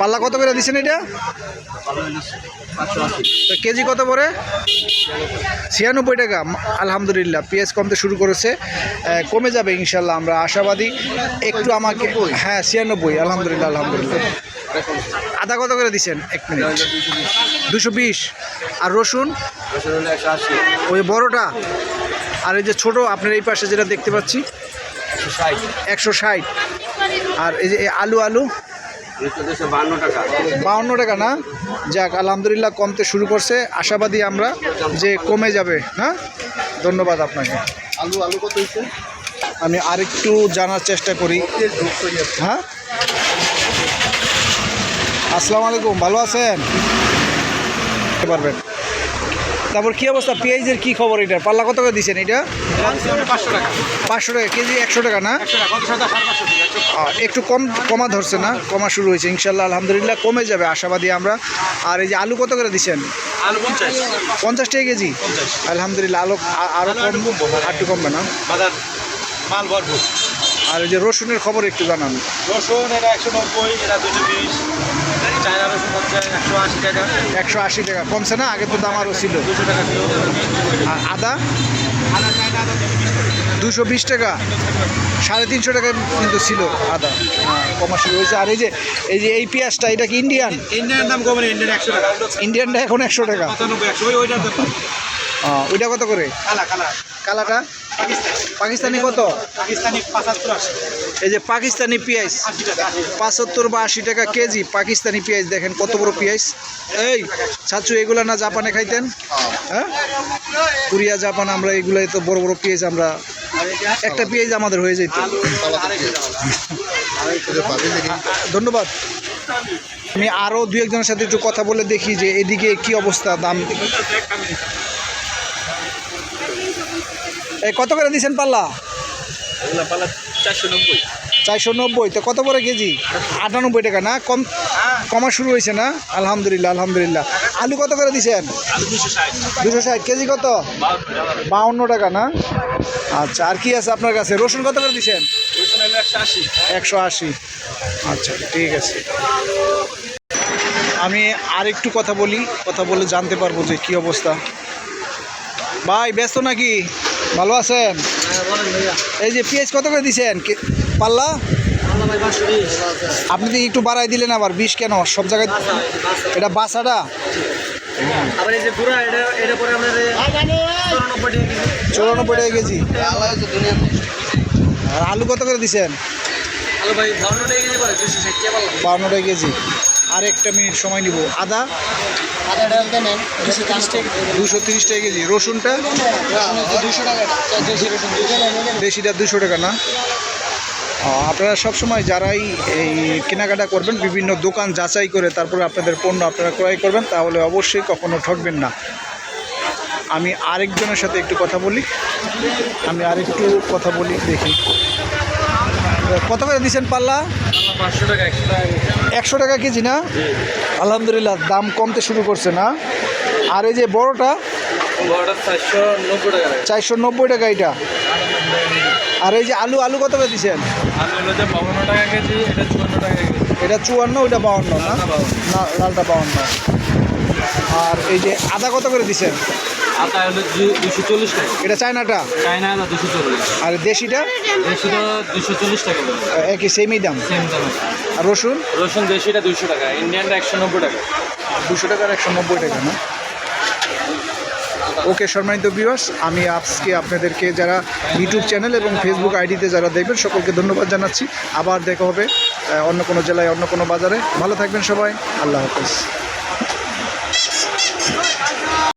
পাল্লা কত করে দিচ্ছেন এটা? তো কেজি কত পড়ে? ছিয়ানব্বই টাকা। আলহামদুলিল্লাহ পেঁয়াজ কমতে শুরু করেছে। কমে যাবে ইনশাল্লাহ আমরা আশাবাদী। একটু আমাকে হ্যাঁ ছিয়ানব্বই আলহামদুলিল্লাহ আলহামদুলিল্লাহ। আদা কত করে দিচ্ছেন এক মিনিট। দুশো বিশ। আর রসুন? ওই বড়টা। আর এই যে ছোট আপনার এই পাশে যেটা দেখতে পাচ্ছি একশো ষাট। আর এই যে আলু আলু? বাউন্ন টাকা না? যাক আলহামদুলিল্লাহ কমতে শুরু করছে। আশাবাদী আমরা যে কমে যাবে হ্যাঁ? ধন্যবাদ আপনাকে। আলু আলু কত আমি আরেকটু জানার চেষ্টা করি। হ্যাঁ? আসসালামু আলাইকুম ভালো আছেন? পারবেন। তারপর কি অবস্থা? পেঁয়াজের কি খবর এটা? পাল্লা কত করে দিচ্ছেন এটা? পাঁচশো টাকা, কেজি একশো টাকা না? একটু কম, কমা ধরছে না? কমা শুরু হয়েছে, ইনশাল্লাহ, আলহামদুলিল্লাহ, কমে যাবে, আশাবাদী আমরা। আর এই যে আলু কত করে দিচ্ছেন পঞ্চাশ টাকা কেজি? আলহামদুলিল্লাহ, আলু আরও কম আটটু কমবে না? আর এই যে রসুনের খবর একটু জানান। রসুন এটা একশো নব্বই এটা দুশো বিশ চায়না রসুন হচ্ছে একশো আশি টাকা। একশো আশি টাকা। কমছে না? আগে তো দাম আরও ছিল। দুশো টাকা আর আদা? আদা চায়না আদা দুশো বিশ টাকা। সাড়ে তিনশো টাকা কিন্তু ছিল আদা। হ্যাঁ, কমা শুরু হয়েছে আর এই যে এই যে এই পেঁয়াজটা এটা কি ইন্ডিয়ান ইন্ডিয়ান দাম কমে ইন্ডিয়ান একশো টাকা। ইন্ডিয়ানটা এখন একশো টাকা। আহ, ওইটা কত করে? কালা কালা কালাটা পাকিস্তানি কত? পাকিস্তানি এই যে পাকিস্তানি পেঁয়াজ পাঁচাত্তর বা আশি টাকা কেজি পাকিস্তানি পেঁয়াজ দেখেন কত বড় পেঁয়াজ। এই ছাত্র এগুলা না জাপানে খাইতেন? হ্যাঁ? কোরিয়া জাপান আমরা এগুলাই তো বড় বড় পেঁয়াজ আমরা একটা পেঁয়াজ আমাদের হয়ে যেত ধন্যবাদ। আমি আরও দু একজনের সাথে একটু কথা বলে দেখি যে এদিকে কি অবস্থা দাম কত করে দিচ্ছেন পাল্লা? পালা চারশো নব্বই। চারশো নব্বই তো কত করে কেজি? আটানব্বই টাকা না? কম কমা শুরু হয়েছে না? আলহামদুলিল্লাহ আলহামদুলিল্লাহ। আলু কত করে দিছেন? আলু দুশো ষাট। কেজি কত? বাউন্ন টাকা না? আচ্ছা আর কি আছে আপনার কাছে? রসুন কত করে দিছেন? হলো একশো আশি। আচ্ছা ঠিক আছে। আমি আর একটু কথা বলি কথা বলে জানতে পারব যে কি অবস্থা। ভাই ব্যস্ত নাকি? ভালো আছেন? এই যে পেঁয়াজ কত করে দিছেন? কে- পাল্লা? আপনি তো একটু বাড়াই দিলেন আবার বিষ কেন? সব জায়গায় এটা বাসাটা? চুরানব্বই টাকা কেজি। আর আলু কত করে দিছেন? আলু বাউন্ন টাকা কেজি। আর একটা মিনিট সময় নিব। আদা দুশো তিরিশ টাকা কেজি। রসুনটা দেশিটা দুশো টাকা না? আপনারা সবসময় যারাই এই কেনাকাটা করবেন, বিভিন্ন দোকান যাচাই করে তারপরে আপনাদের পণ্য আপনারা ক্রয় করবেন, তাহলে অবশ্যই কখনো ঠকবেন না। আমি আরেকজনের সাথে একটু কথা বলি। আমি আরেকটু কথা বলি, দেখি। কত করে দিচ্ছেন পাল্লা? একশো টাকা কেজি না? আলহামদুলিল্লাহ দাম কমতে শুরু করছে না। আর এই যে বড়টা? চারশো নব্বই টাকা এটা। আর এই যে আলু আলু কত করে দিচ্ছেন যে বাউন্ন টাকা কেজি এটা চুয়ান্ন টাকা এটা চুয়ান্ন ওইটা বাউন্ন। না? লালটা বাউন্ন। আর এই যে আদা কত করে দিচ্ছেন হলো দুশো চল্লিশ টাকা। এটা চায়নাটা? চায়না দুশো চল্লিশ। আর দেশিটা? দেশিটা দুশো চল্লিশ টাকা একই সেমই দাম? সেম দামে। আর রসুন? রসুন দেশিটা দুশো টাকা ইন্ডিয়ানটা একশো নব্বই টাকা। দুশো টাকার একশো নব্বই টাকা না? ওকে সম্মানিত ভিউয়ার্স আমি আজকে আপনাদেরকে যারা ইউটিউব চ্যানেল এবং ফেসবুক আইডিতে যারা দেখবেন সকলকে ধন্যবাদ জানাচ্ছি। আবার দেখা হবে অন্য কোনো জেলায় অন্য কোনো বাজারে। ভালো থাকবেন সবাই। আল্লাহ হাফেজ।